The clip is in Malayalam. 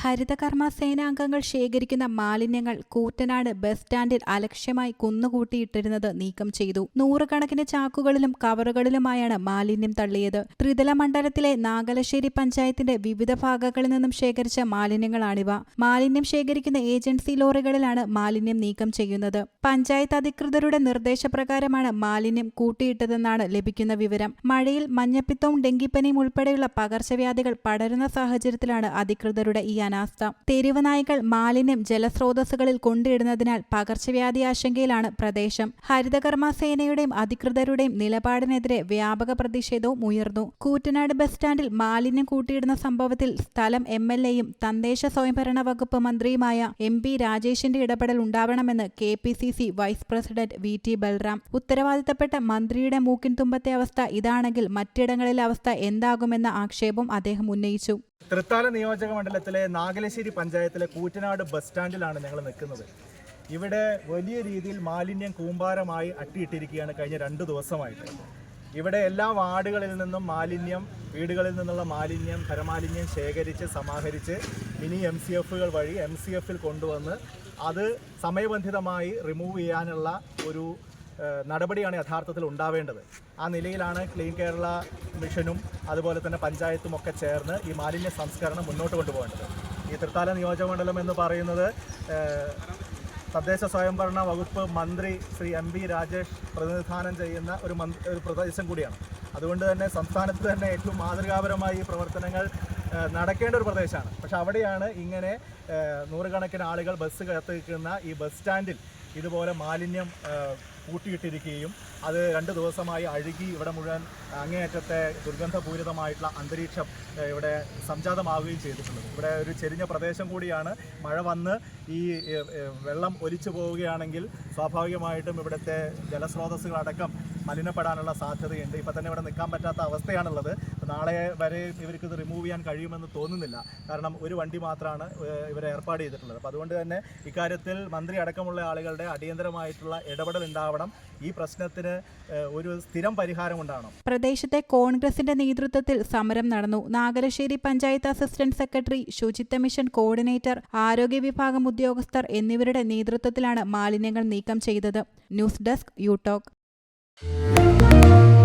ഹരിതകർമ്മ സേനാംഗങ്ങൾ ശേഖരിക്കുന്ന മാലിന്യങ്ങൾ കൂറ്റനാട് ബസ് സ്റ്റാൻഡിൽ അലക്ഷ്യമായി കുന്നുകൂട്ടിയിട്ടിരുന്നത് നീക്കം ചെയ്തു. നൂറുകണക്കിന് ചാക്കുകളിലും കവറുകളിലുമായാണ് മാലിന്യം തള്ളിയത്. ത്രിതല മണ്ഡലത്തിലെ നാഗലശ്ശേരി പഞ്ചായത്തിന്റെ വിവിധ ഭാഗങ്ങളിൽ നിന്നും ശേഖരിച്ച മാലിന്യങ്ങളാണിവ. മാലിന്യം ശേഖരിക്കുന്ന ഏജൻസി ലോറികളിലാണ് മാലിന്യം നീക്കം ചെയ്യുന്നത്. പഞ്ചായത്ത് അധികൃതരുടെ നിർദ്ദേശപ്രകാരമാണ് മാലിന്യം കൂട്ടിയിട്ടതെന്നാണ് ലഭിക്കുന്ന വിവരം. മഴയിൽ മഞ്ഞപ്പിത്തവും ഡെങ്കിപ്പനിയും ഉൾപ്പെടെയുള്ള പകർച്ചവ്യാധികൾ പടരുന്ന സാഹചര്യത്തിലാണ് അധികൃതരുടെ ഈ അനാസ്ഥ. തെരുവ് നായ്ക്കൾ മാലിന്യം ജലസ്രോതസ്സുകളിൽ കൊണ്ടിടുന്നതിനാൽ പകർച്ചവ്യാധി ആശങ്കയിലാണ് പ്രദേശം. ഹരിതകർമ്മ സേനയുടെയും അധികൃതരുടെയും നിലപാടിനെതിരെ വ്യാപക പ്രതിഷേധവും ഉയർന്നു. കൂറ്റനാട് ബസ് സ്റ്റാൻഡിൽ മാലിന്യം കൂട്ടിയിടുന്ന സംഭവത്തിൽ സ്ഥലം എം എൽ എയും തദ്ദേശ സ്വയംഭരണ വകുപ്പ് മന്ത്രിയുമായ എം പി രാജേഷിന്റെ ഇടപെടൽ ഉണ്ടാവണമെന്ന് K P C C vice president V T Balram. ഉത്തരവാദിത്തപ്പെട്ട മന്ത്രിയുടെ മൂക്കിൻ തുമ്പത്തെ അവസ്ഥ ഇതാണെങ്കിൽ മറ്റിടങ്ങളിലെ അവസ്ഥ എന്താകുമെന്ന ആക്ഷേപം അദ്ദേഹം ഉന്നയിച്ചു. തൃത്താല നിയോജക മണ്ഡലത്തിലെ നാഗലശ്ശേരി പഞ്ചായത്തിലെ കൂറ്റനാട് ബസ് സ്റ്റാൻഡിലാണ് ഞങ്ങൾ നിൽക്കുന്നത്. ഇവിടെ വലിയ രീതിയിൽ മാലിന്യം കൂമ്പാരമായി അട്ടിയിട്ടിരിക്കുകയാണ് കഴിഞ്ഞ രണ്ട് ദിവസമായിട്ട്. ഇവിടെ എല്ലാ വാർഡുകളിൽ നിന്നും മാലിന്യം വീടുകളിൽ നിന്നുള്ള മാലിന്യം ഖരമാലിന്യം ശേഖരിച്ച് സമാഹരിച്ച് മിനി എം സി എഫുകൾ വഴി എം സി എഫിൽ കൊണ്ടുവന്ന് അത് സമയബന്ധിതമായി റിമൂവ് ചെയ്യാനുള്ള ഒരു നടപടിയാണ് യഥാർത്ഥത്തിൽ ഉണ്ടാവേണ്ടത്. ആ നിലയിലാണ് ക്ലീൻ കേരള മിഷനും അതുപോലെ തന്നെ പഞ്ചായത്തും ഒക്കെ ചേർന്ന് ഈ മാലിന്യ സംസ്കരണം മുന്നോട്ട് കൊണ്ടുപോകേണ്ടത്. ഈ തൃത്താല നിയോജകമണ്ഡലം എന്ന് പറയുന്നത് തദ്ദേശ സ്വയംഭരണ വകുപ്പ് മന്ത്രി ശ്രീ എം വി രാജേഷ് പ്രതിനിധാനം ചെയ്യുന്ന ഒരു ഒരു പ്രദേശം കൂടിയാണ്. അതുകൊണ്ട് തന്നെ സംസ്ഥാനത്ത് തന്നെ ഏറ്റവും മാതൃകാപരമായി പ്രവർത്തനങ്ങൾ നടക്കേണ്ട ഒരു പ്രദേശമാണ്. പക്ഷെ അവിടെയാണ് ഇങ്ങനെ നൂറുകണക്കിന് ആളുകൾ ബസ് കത്തിക്കുന്ന ഈ ബസ് സ്റ്റാൻഡിൽ ഇതുപോലെ മാലിന്യം ഏഹ് കൂട്ടിയിട്ടിരിക്കുകയും അത് രണ്ട് ദിവസമായി അഴുകി ഇവിടെ മുഴുവൻ അങ്ങേയറ്റത്തെ ദുർഗന്ധപൂരിതമായിട്ടുള്ള അന്തരീക്ഷം ഇവിടെ സംജാതമാവുകയും ചെയ്തിട്ടുള്ളത്. ഇവിടെ ഒരു ചെരിഞ്ഞ പ്രദേശം കൂടിയാണ്. മഴ വന്ന് ഈ വെള്ളം ഒലിച്ചു പോവുകയാണെങ്കിൽ സ്വാഭാവികമായിട്ടും ഇവിടുത്തെ ജലസ്രോതസ്സുകളടക്കം മലിനപ്പെടാനുള്ള സാധ്യതയുണ്ട്. ഇപ്പം തന്നെ ഇവിടെ നിൽക്കാൻ പറ്റാത്ത അവസ്ഥയാണുള്ളത്. നാളെ വരെ ഇവർക്ക് ഇത് റിമൂവ് ചെയ്യാൻ കഴിയുമെന്ന് തോന്നുന്നില്ല. കാരണം ഒരു വണ്ടി മാത്രമാണ് ഇവരെ ഏർപ്പാട് ചെയ്തിട്ടുള്ളത്. അപ്പോൾ അതുകൊണ്ട് തന്നെ ഇക്കാര്യത്തിൽ മന്ത്രി അടക്കമുള്ള ആളുകളുടെ അടിയന്തരമായിട്ടുള്ള ഇടപെടൽ ഉണ്ടാവണം. ഈ പ്രശ്നത്തിന് ഒരു സ്ഥിരം പരിഹാരം ഉണ്ടാവണം. പ്രദേശത്തെ കോൺഗ്രസിന്റെ നേതൃത്വത്തിൽ സമരം നടന്നു. നാഗലശ്ശേരി പഞ്ചായത്ത് അസിസ്റ്റന്റ് സെക്രട്ടറി ശുചിത്വ മിഷൻ കോർഡിനേറ്റർ ആരോഗ്യ വിഭാഗം ഉദ്യോഗസ്ഥർ എന്നിവരുടെ നേതൃത്വത്തിലാണ് മാലിന്യങ്ങൾ നീക്കം ചെയ്തത്. ന്യൂസ് ഡെസ്ക് യു Thank you.